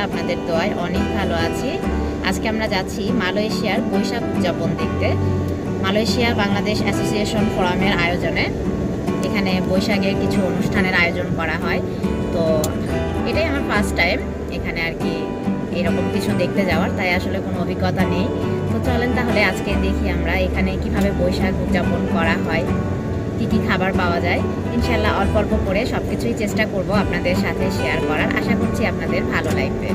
আলহামদুলিল্লাহ আপনাদের দোয়ায় অনেক ভালো আছি। আজকে আমরা যাচ্ছি মালয়েশিয়ার বৈশাখ উদযাপন দেখতে। মালয়েশিয়া বাংলাদেশ অ্যাসোসিয়েশন ফোরামের আয়োজনে। এখানে বৈশাখের কিছু অনুষ্ঠানের আয়োজন করা হয়। তো এটাই আমার ফার্স্ট টাইম এখানে আর কি এরকম কিছু দেখতে যাওয়ার, তাই আসলে কোনো অভিজ্ঞতা নেই। তো চলেন তাহলে আজকে দেখি আমরা এখানে কীভাবে বৈশাখ উদযাপন করা হয়। কী কী খাবার পাওয়া যায় ইনশাল্লাহ অল্প অল্প করে সব কিছুই চেষ্টা করব আপনাদের সাথে শেয়ার করার। আশা করছি আপনাদের ভালো লাগবে।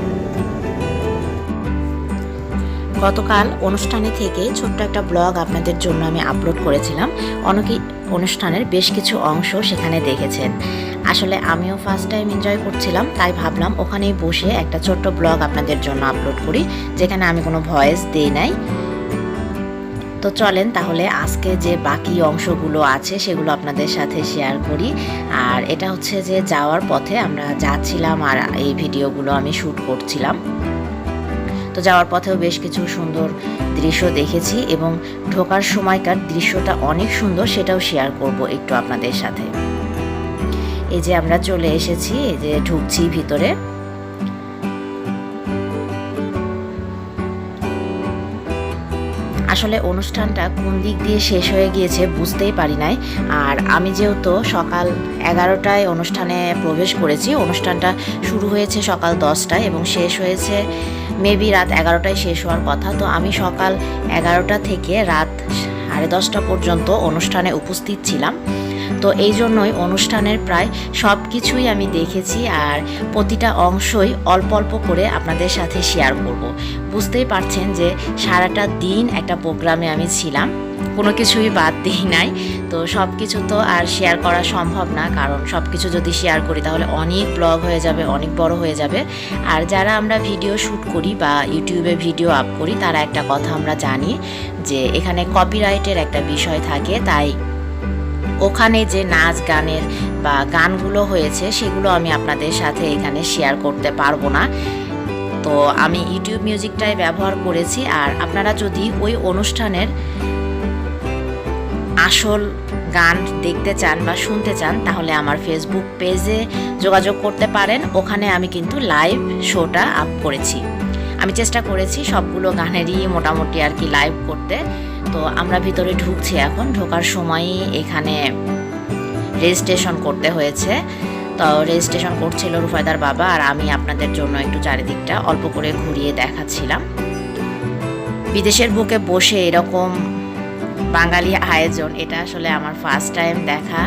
গতকাল অনুষ্ঠানে থেকে ছোট্ট একটা ব্লগ আপনাদের জন্য আমি আপলোড করেছিলাম। অনেকে অনুষ্ঠানের বেশ কিছু অংশ সেখানে দেখেছেন। আসলে আমিও ফার্স্ট টাইম এনজয় করছিলাম, তাই ভাবলাম ওখানেই বসে একটা ছোট্ট ব্লগ আপনাদের জন্য আপলোড করি, যেখানে আমি কোনো ভয়েস দিই নাই। তো চলেন তাহলে আজকে যে বাকি অংশগুলো আছে সেগুলো আপনাদের সাথে শেয়ার করি। আর এটা হচ্ছে যে যাওয়ার পথে আমরা যাচ্ছিলাম আর এই ভিডিওগুলো আমি শ্যুট করছিলাম। তো যাওয়ার পথেও বেশ কিছু সুন্দর দৃশ্য দেখেছি এবং ঢোকার সময়কার দৃশ্যটা অনেক সুন্দর সেটাও শেয়ার করব একটু আপনাদের সাথে। এই যে আমরা চলে এসেছি, এই যে ঢুকছি ভিতরে। আসলে অনুষ্ঠানটা কোন দিক দিয়ে শেষ হয়ে গিয়েছে বুঝতেই পারি নাই। আর আমি যেহেতু সকাল এগারোটায় অনুষ্ঠানে প্রবেশ করেছি, অনুষ্ঠানটা শুরু হয়েছে সকাল দশটায় এবং শেষ হয়েছে মেবি রাত এগারোটায় শেষ হওয়ার কথা। তো আমি সকাল এগারোটা থেকে রাত সাড়ে দশটা পর্যন্ত অনুষ্ঠানে উপস্থিত ছিলাম। তো এই জন্যই অনুষ্ঠানের প্রায় সব কিছুই আমি দেখেছি আর প্রতিটা অংশই অল্প অল্প করে আপনাদের সাথে শেয়ার করব। বুঝতেই পারছেন যে সারাটা দিন একটা প্রোগ্রামে আমি ছিলাম। কোনো কিছুই বাদ দিই নাই। তো সব কিছু তো আর শেয়ার করা সম্ভব না। কারণ সব কিছু যদি শেয়ার করি তাহলে অনেক ব্লগ হয়ে যাবে, অনেক বড় হয়ে যাবে। আর যারা আমরা ভিডিও শ্যুট করি বা ইউটিউবে ভিডিও আপ করি, তারা একটা কথা আমরা জানি যে এখানে কপিরাইটের একটা বিষয় থাকে। তাই ওখানে যে নাচ গানের বা গানগুলো হয়েছে, সেগুলো আমি আপনাদের সাথে এখানে শেয়ার করতে পারব না। তো আমি ইউটিউব মিউজিকটাই ব্যবহার করেছি, আর আপনারা যদি ওই অনুষ্ঠানের আসল গান দেখতে চান বা শুনতে চান, তাহলে আমার ফেসবুক পেজে যোগাযোগ করতে পারেন। ওখানে আমি কিন্তু লাইভ শোটা আপ করেছি। আমি চেষ্টা করেছি সবগুলো গানেরই মোটামুটি আর কি লাইভ করতে। তো আমরা ভিতরে ঢুকছি এখন। ঢোকার সময়ই এখানে রেজিস্ট্রেশন করতে হয়েছে। তো রেজিস্ট্রেশন করছিল রুফায়দার বাবা আর আমি আপনাদের জন্য একটু চারিদিকটা অল্প করে ঘুরিয়ে দেখাচ্ছিলাম। বিদেশের বুকে বসে এরকম বাঙালি আয়োজন, এটা আসলে আমার ফার্স্ট টাইম দেখা।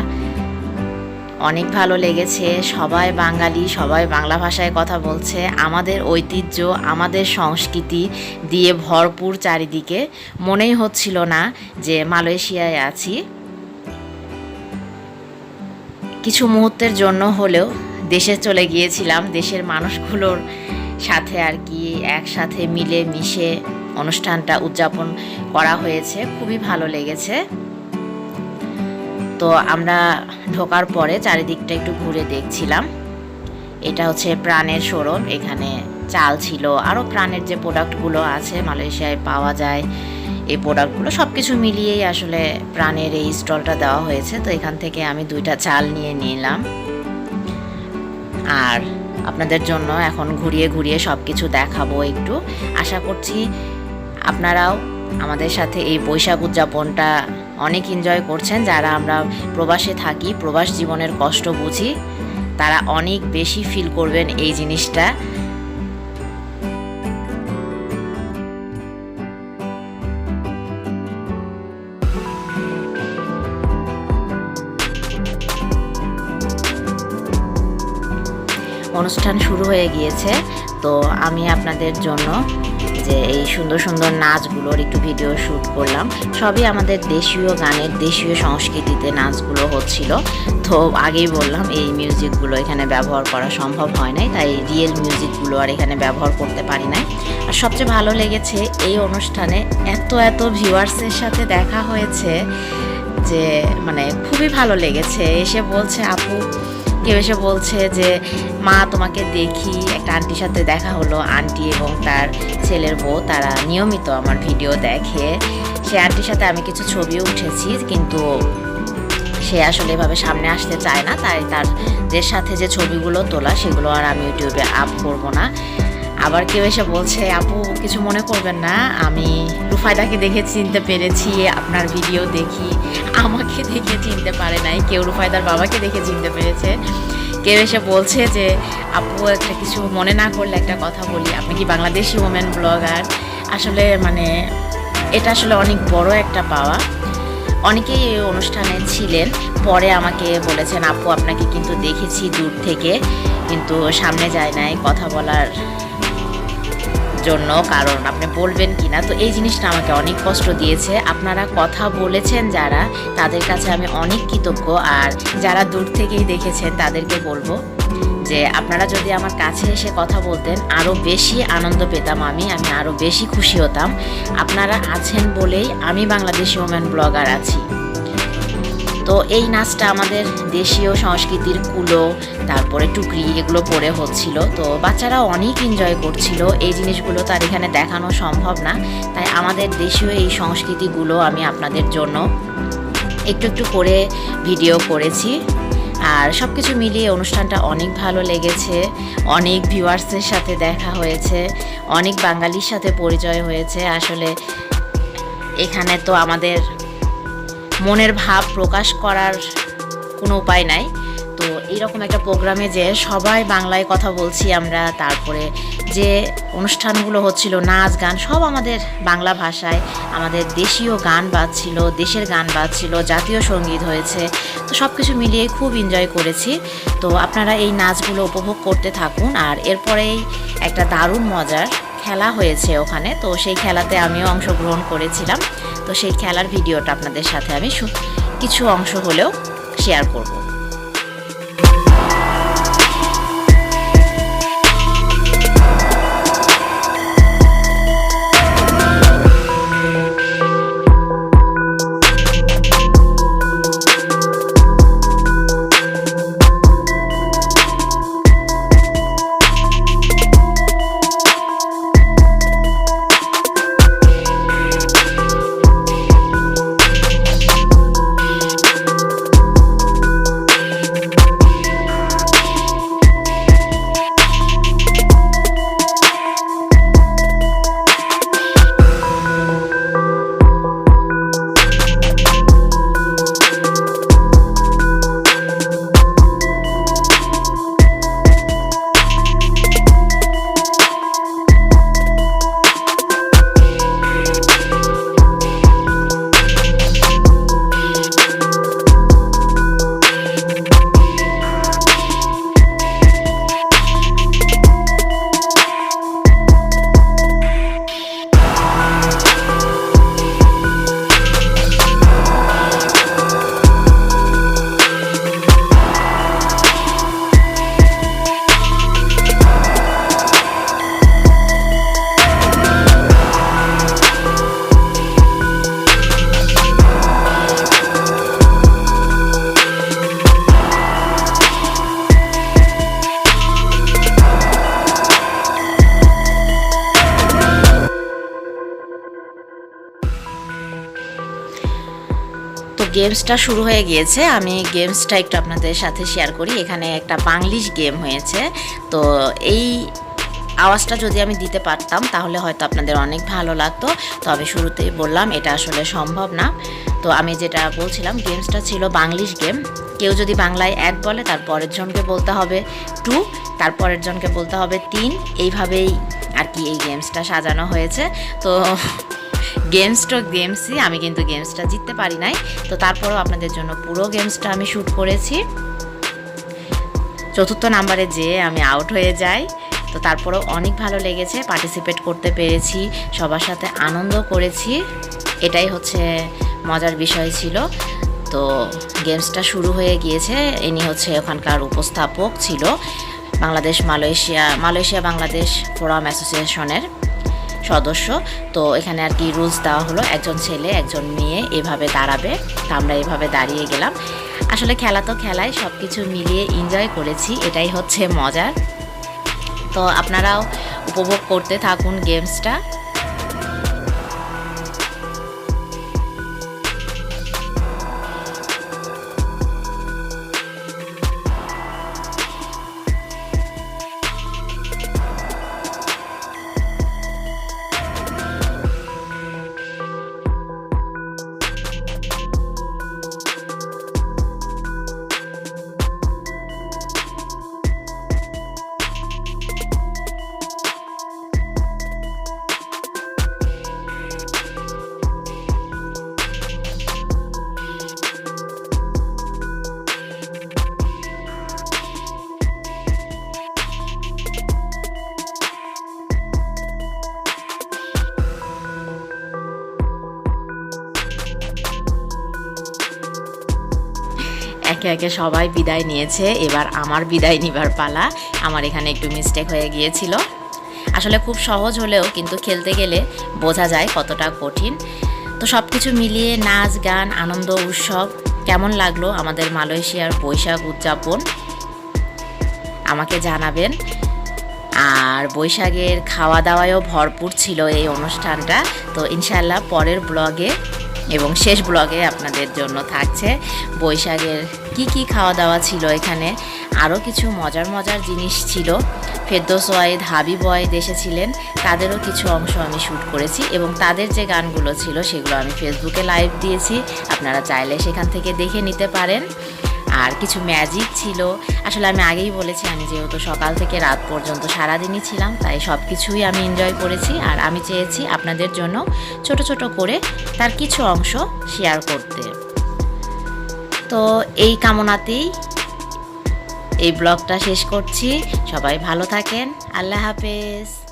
অনেক ভালো লেগেছে। সবাই বাঙালি, সবাই বাংলা ভাষায় কথা বলছে। আমাদের ঐতিহ্য, আমাদের সংস্কৃতি দিয়ে ভরপুর চারিদিকে। মনেই হচ্ছিল না যে মালয়েশিয়ায় আছি। কিছু মুহূর্তের জন্য হলেও দেশে চলে গিয়েছিলাম। দেশের মানুষগুলোর সাথে আর কি একসাথে মিলে মিশে অনুষ্ঠানটা উদযাপন করা হয়েছে। খুবই ভালো লেগেছে। তো আমরা ঢোকার পরে চারিদিকটা একটু ঘুরে দেখছিলাম। এটা হচ্ছে প্রাণের শোরুম এখানে চাল ছিল। আরও প্রাণের যে প্রোডাক্টগুলো আছে, মালয়েশিয়ায় পাওয়া যায়, এই প্রোডাক্টগুলো সব কিছু মিলিয়েই আসলে প্রাণের এই স্টলটা দেওয়া হয়েছে। তো এখান থেকে আমি দুইটা চাল নিয়ে নিলাম। আর আপনাদের জন্য এখন ঘুরিয়ে ঘুরিয়ে সব কিছু দেখাবো একটু। আশা করছি আপনারাও আমাদের সাথে এই বৈশাখ উদযাপনটা অনেক এনজয় করছেন, যারা আমরা প্রবাসে থাকি, প্রবাস জীবনের কষ্ট বুঝি, তারা অনেক বেশি ফিল করবেন এই জিনিসটা। অনুষ্ঠান শুরু হয়ে গিয়েছে। তো আমি আপনাদের জন্য যে এই সুন্দর সুন্দর নাচগুলোর একটু ভিডিও শ্যুট করলাম, সবই আমাদের দেশীয় গানের, দেশীয় সংস্কৃতিতে নাচগুলো হচ্ছিল। তো আগেই বললাম, এই মিউজিকগুলো এখানে ব্যবহার করা সম্ভব হয় নাই, তাই রিয়েল মিউজিকগুলো আর এখানে ব্যবহার করতে পারি নাই। আর সবচেয়ে ভালো লেগেছে এই অনুষ্ঠানে এত এত ভিউয়ার্সের সাথে দেখা হয়েছে যে মানে খুবই ভালো লেগেছে। এসে বলছে, আপু কেউ এসে বলছে যে, মা, তোমাকে দেখি। একটা আন্টির সাথে দেখা হলো, আন্টি এবং তার ছেলের বউ, তারা নিয়মিত আমার ভিডিও দেখে। সে আন্টির সাথে আমি কিছু ছবিও উঠেছি, কিন্তু সে আসলে এভাবে সামনে আসতে চায় না। তাই তার যে সাথে যে ছবিগুলো তোলা, সেগুলো আর আমি ইউটিউবে আপ করব না। আবার কেউ এসে বলছে, আপু, কিছু মনে করবেন না, আমি রুফায়দাকে দেখে চিনতে পেরেছি, আপনার ভিডিও দেখি। আমাকে দেখে চিনতে পারে নাই, কেউ রুফায়দার বাবাকে দেখে চিনতে পেরেছে। কেউ এসে বলছে যে, আপু, একটা কিছু মনে না করলে একটা কথা বলি, আপনি কি বাংলাদেশি ওমেন ব্লগার আসলে মানে এটা আসলে অনেক বড় একটা পাওয়া। অনেকেই এই অনুষ্ঠানে ছিলেন, পরে আমাকে বলেছেন, আপু, আপনাকে কিন্তু দেখেছি দূর থেকে, কিন্তু সামনে যায় নাই, কথা বলার জন্য, কারণ আপনি বলবেন কি না তো এই জিনিসটা আমাকে অনেক কষ্ট দিয়েছে। আপনারা কথা বলেছেন যারা, তাদের কাছে আমি অনেক কৃতজ্ঞ, আর যারা দূর থেকেই দেখেছেন, তাদেরকে বলব যে, আপনারা যদি আমার কাছে এসে কথা বলতেন আরও বেশি আনন্দ পেতাম আমি আমি আরও বেশি খুশি হতাম। আপনারা আছেন বলেই আমি বাংলাদেশি ওমেন ব্লগার আছি। তো এই নাচটা আমাদের দেশীয় সংস্কৃতির কুলো, তারপরে টুকরি এগুলো পরে হচ্ছিল। তো বাচ্চারা অনেক এনজয় করছিল। এই জিনিসগুলো তার এখানে দেখানো সম্ভব না। তাই আমাদের দেশীয় এই সংস্কৃতিগুলো আমি আপনাদের জন্য একটু একটু করে ভিডিও করেছি। আর সব কিছু মিলিয়ে অনুষ্ঠানটা অনেক ভালো লেগেছে। অনেক ভিউয়ার্সের সাথে দেখা হয়েছে। অনেক বাঙালির সাথে পরিচয় হয়েছে। আসলে এখানে তো আমাদের মনের ভাব প্রকাশ করার কোনো উপায় নাই। তো এইরকম একটা প্রোগ্রামে যে সবাই বাংলায় কথা বলছি আমরা, তারপরে যে অনুষ্ঠানগুলো হচ্ছিল, নাচ, গান, সব আমাদের বাংলা ভাষায় আমাদের দেশীয় গান বাজছিল, দেশের গান বাজছিল, জাতীয় সংগীত হয়েছে। তো সব কিছু মিলিয়ে খুব এনজয় করেছি। তো আপনারা এই নাচগুলো উপভোগ করতে থাকুন, আর এরপরেই একটা দারুণ মজার খেলা হয়েছে ওখানে, তো সেই খেলাতে আমিও অংশগ্রহণ করেছিলাম। তো সেই খেলার ভিডিওটা আপনাদের সাথে আমি কিছু অংশ হলেও শেয়ার করব। গেমসটা শুরু হয়ে গিয়েছে। আমি গেমসটা একটু আপনাদের সাথে শেয়ার করি। এখানে একটা বাংলিশ গেম হয়েছে। তো এই আওয়াজটা যদি আমি দিতে পারতাম, তাহলে হয়তো আপনাদের অনেক ভালো লাগতো। তবে শুরুতেই বললাম, এটা আসলে সম্ভব না। তো আমি যেটা বলছিলাম, গেমসটা ছিল বাংলিশ গেম কেউ যদি বাংলায় এক বলে, তার পরের জনকে বলতে হবে টু তার পরের জনকে বলতে হবে তিন। এইভাবেই আর কি এই গেমসটা সাজানো হয়েছে। তো গেমস তো গেমসই আমি কিন্তু গেমসটা জিততে পারি নাই। তো তারপরেও আপনাদের জন্য পুরো গেমসটা আমি শ্যুট করেছি। চতুর্থ নাম্বারে যেয়ে আমি আউট হয়ে যাই। তো তারপরেও অনেক ভালো লেগেছে পার্টিসিপেট করতে পেরেছি, সবার সাথে আনন্দ করেছি। এটাই হচ্ছে মজার বিষয় ছিল। তো গেমসটা শুরু হয়ে গিয়েছে, ইনি হচ্ছে ওখানকার উপস্থাপক ছিল। Bangladesh, Malaysia Malaysia Bangladesh forum অ্যাসোসিয়েশনের সদস্য। তো এখানে আর কি রুলস দেওয়া হলো, একজন ছেলে, একজন মেয়ে এভাবে দাঁড়াবে। তো আমরা এভাবে দাঁড়িয়ে গেলাম। আসলে খেলা তো খেলায় সব কিছু মিলিয়ে এনজয় করেছি, এটাই হচ্ছে মজার। তো আপনারাও উপভোগ করতে থাকুন গেমসটা একে সবাই বিদায় নিয়েছে, এবার আমার বিদায় নিবার পালা। আমার এখানে একটু মিস্টেক হয়ে গিয়েছিল। আসলে খুব সহজ হলেও কিন্তু খেলতে গেলে বোঝা যায় কতটা কঠিন। তো সব কিছু মিলিয়ে নাচ, গান, আনন্দ, উৎসব কেমন লাগল আমাদের মালয়েশিয়ার বৈশাখ উদযাপন? আমাকে জানাবেন। আর বৈশাখের খাওয়া দাওয়ায়ও ভরপুর ছিল এই অনুষ্ঠানটা। তো ইনশাল্লাহ পরের ব্লগে এবং শেষ ব্লগে আপনাদের জন্য থাকছে বৈশাখের কি কি খাওয়া দাওয়া ছিল এখানে। আরও কিছু মজার মজার জিনিস ছিল। ফেদ্দোস ওয়াইদ হাবিব ওয়াইদ এসেছিলেন তাদেরও কিছু অংশ আমি শ্যুট করেছি এবং তাদের যে গানগুলো ছিল সেগুলো আমি ফেসবুকে লাইভ দিয়েছি। আপনারা চাইলে সেখান থেকে দেখে নিতে পারেন। আর কিছু ম্যাজিক ছিল। আসলে আমি আগেই বলেছি আমি যেহেতু সকাল থেকে রাত পর্যন্ত সারাদিনই ছিলাম, তাই সব কিছুই আমি এনজয় করেছি আর আমি চেয়েছি আপনাদের জন্য ছোট ছোট করে তার কিছু অংশ শেয়ার করতে। তো এই কামনাতেই এই ব্লগটা শেষ করছি। সবাই ভালো থাকেন। আল্লাহ হাফেজ।